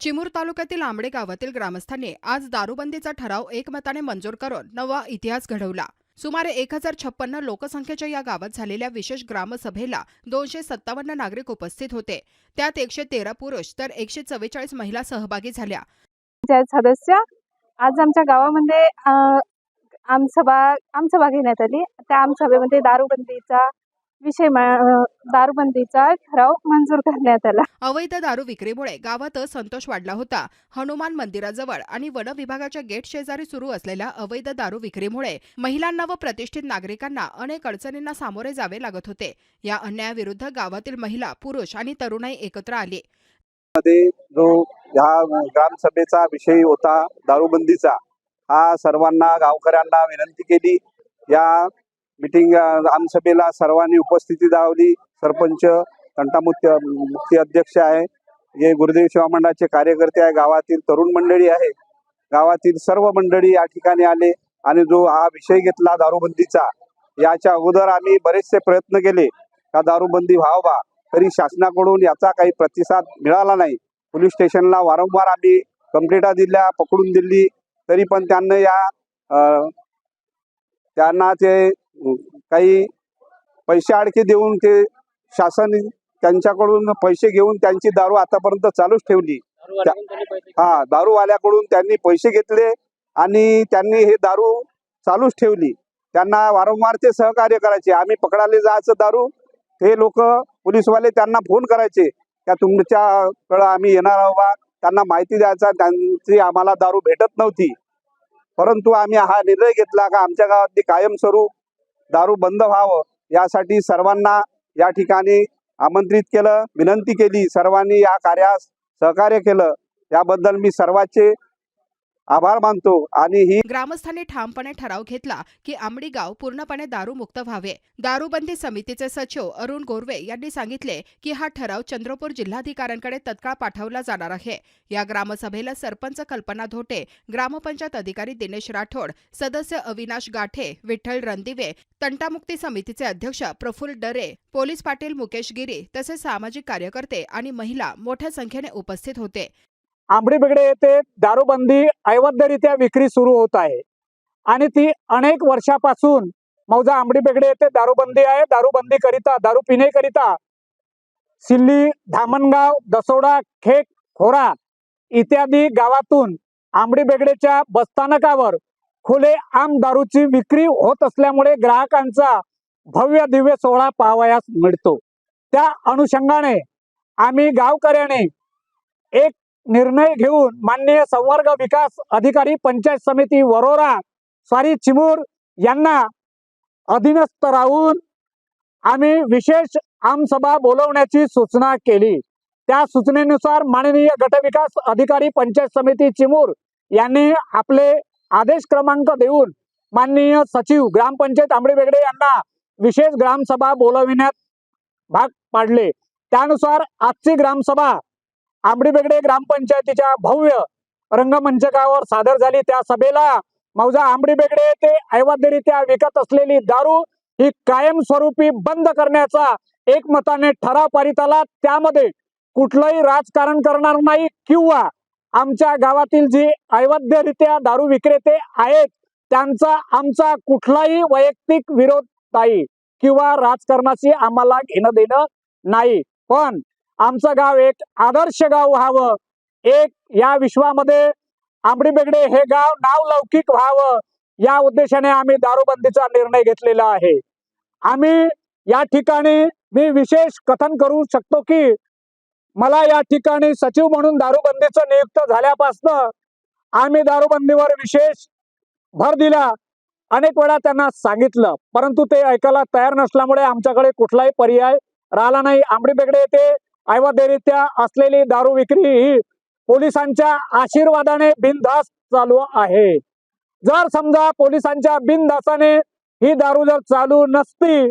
चिमूर तालुक्यातील आंबडे गावातील ग्रामस्थांनी आज दारूबंदीचा ठराव एकमताने मंजूर करून नवा इतिहास घडवला. सुमारे एक हजार छप्पन्न लोकसंख्येच्या या गावात झालेल्या विशेष ग्रामसभेला दोनशे सत्तावन्न नागरिक उपस्थित होते. त्यात एकशे तेरा पुरुष तर एकशे चव्वेचाळीस महिला सहभागी झाल्या. सदस्य आज आमच्या गावामध्ये आमसभा आमसभा घेण्यात आली. त्या आमसभेमध्ये दारूबंदीचा विषय दारूबंदीचा ठराव मंजूर करण्यात आला. अवैध दारू विक्रीमुळे गावात संतोष वाढला होता. हनुमान मंदिराजवळ आणि वन विभागाच्या गेट शेजारी सुरू असलेल्या अवैध दारू विक्रीमुळे महिलांना व प्रतिष्ठित नागरिकांना अनेक अडचणींना सामोरे जावे लागत होते. या अन्यायाविरुद्ध गावातील महिला पुरुष आणि तरुणाई एकत्र आली. मध्ये जो ह्या ग्रामसभेचा विषय होता दारूबंदीचा हा सर्वांना गावकऱ्यांना विनंती केली. या मिटिंग आमसभेला सर्वांनी उपस्थिती दावली सरपंच तंटामुक्ती मुक्ती अध्यक्ष आहे. हे गुरुदेव सेवा मंडळाचे कार्यकर्ते आहे. गावातील तरुण मंडळी आहे. गावातील सर्व मंडळी या ठिकाणी आले आणि जो हा विषय घेतला दारूबंदीचा याच्या अगोदर आम्ही बरेचसे प्रयत्न केले. का दारूबंदी व्हावा तरी शासनाकडून याचा काही प्रतिसाद मिळाला नाही. पोलीस स्टेशनला वारंवार आम्ही कंप्लेंटा दिल्या पकडून दिली. तरी पण त्यांना या त्यांना ते काही पैसे आडके देऊन ते शासन त्यांच्याकडून पैसे घेऊन त्यांची दारू आतापर्यंत चालूच ठेवली. हा दारूवाल्याकडून त्यांनी पैसे घेतले आणि त्यांनी हे दारू चालूच ठेवली. त्यांना वारंवार ते सहकार्य करायचे. आम्ही पकडायला जायचं दारू. हे लोक पोलीसवाले त्यांना फोन करायचे. त्या तुमच्याकडं आम्ही येणार आहोत बा. त्यांना माहिती द्यायचा. त्यांची आम्हाला दारू भेटत नव्हती. परंतु आम्ही हा निर्णय घेतला का आमच्या गावातली कायमस्वरूप दारू बंद व्हावं यासाठी सर्वांना या ठिकाणी आमंत्रित केलं विनंती केली सर्वांनी या कार्यास सहकार्य केलं. याबद्दल मी सर्वांचे आभार मानतो आणि ही ग्रामस्थांनी ठामपणे ठराव घेतला की आंबडी गाव पूर्णपणे दारूमुक्त व्हावे. दारूबंदी समितीचे सचिव अरुण गोरवे यांनी सांगितले की हा ठराव चंद्रपूर जिल्हाधिकाऱ्यांकडे तत्काळ पाठवला जाणार आहे. या ग्रामसभेला सरपंच कल्पना धोटे ग्रामपंचायत अधिकारी दिनेश राठोड सदस्य अविनाश गाठे विठ्ठल रणदिवे तंटामुक्ती समितीचे अध्यक्ष प्रफुल्ल डरे पोलीस पाटील मुकेश गिरी तसेच सामाजिक कार्यकर्ते आणि महिला मोठ्या संख्येने उपस्थित होते. आंबडी बिगडे येथे दारूबंदी अवैधरित्या विक्री सुरू होत आहे. आणि ती अनेक वर्षापासून मौजा आंबडी बेगडे येथे दारूबंदी आहे. दारूबंदी करिता दारू पिण्याकरिता सिल्ली धामणगाव दसोडा खेक खोरा इत्यादी गावातून आंबडी बेगडेच्या बसस्थानकावर खुले आम दारूची विक्री होत असल्यामुळे ग्राहकांचा भव्य दिव्य सोहळा पाहावयास मिळतो. त्या अनुषंगाने आम्ही गावकऱ्याने एक निर्णय घेऊन माननीय संवर्ग विकास अधिकारी पंचायत समिती वरोरा स्वारी चिमूर यांना अधीनस्थ राहून आम्ही विशेष आमसभा बोलवण्याची सूचना केली. त्या सूचनेनुसार माननीय गटविकास अधिकारी पंचायत समिती चिमूर यांनी आपले आदेश क्रमांक देऊन माननीय सचिव ग्रामपंचायत आंबडे बेगडे यांना विशेष ग्रामसभा बोलविण्यात भाग पाडले. त्यानुसार आजची ग्रामसभा आंबडी बेगडे ग्रामपंचायतीच्या भव्य रंगमंचकावर सादर झाली. त्या सभेला मौजा आंबडी बेगडे येथे अवैधरित्या विकत असलेली दारू ही कायमस्वरूपी बंद करण्याचा एकमताने ठराव पारित आला. त्यामध्ये कुठलंही राजकारण करणार नाही किंवा आमच्या गावातील जी अवैधरित्या दारू विक्रेते आहेत त्यांचा आमचा कुठलाही वैयक्तिक विरोध नाही किंवा राजकारणाशी आम्हाला घेणं देणं नाही. पण आमचं गाव एक आदर्श गाव व्हावं. एक या विश्वामध्ये आंबडी बेगडे हे गाव नावलौकिक व्हावं. या उद्देशाने आम्ही दारूबंदीचा निर्णय घेतलेला आहे. आम्ही या ठिकाणी मी विशेष कथन करू शकतो की मला या ठिकाणी सचिव म्हणून दारूबंदीचं नियुक्त झाल्यापासनं आम्ही दारूबंदीवर विशेष भर दिला. अनेक वेळा त्यांना सांगितलं परंतु ते ऐकायला तयार नसल्यामुळे आमच्याकडे कुठलाही पर्याय राहिला नाही. आंबडी बेगडे येथे अवैधरित्या असलेली दारू विक्री ही पोलिसांच्या आशीर्वादाने बिनधास्त चालू आहे. जर समजा पोलिसांच्या बिनधासाने ही दारू जर चालू नसती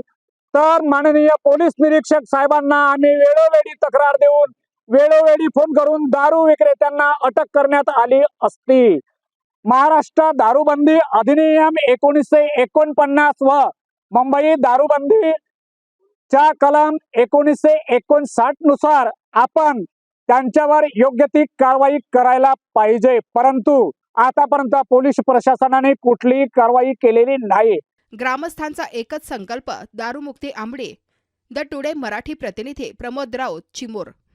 तर माननीय पोलीस निरीक्षक साहेबांना आम्ही वेळोवेळी तक्रार देऊन वेळोवेळी फोन करून दारू विक्रेत्यांना अटक करण्यात आली असती. महाराष्ट्र दारूबंदी अधिनियम एकोणीसशे एकोणपन्नास व मुंबई दारूबंदी च्या कलम एकोणीसशे एकोणसाठनुसार आपण त्यांच्यावर योग्य ती कारवाई करायला पाहिजे. परंतु आतापर्यंत पोलीस प्रशासनाने कुठलीही कारवाई केलेली नाही. ग्रामस्थांचा एकच संकल्प दारूमुक्ती आंबडे. द टुडे मराठी प्रतिनिधी प्रमोद राऊत चिमोर.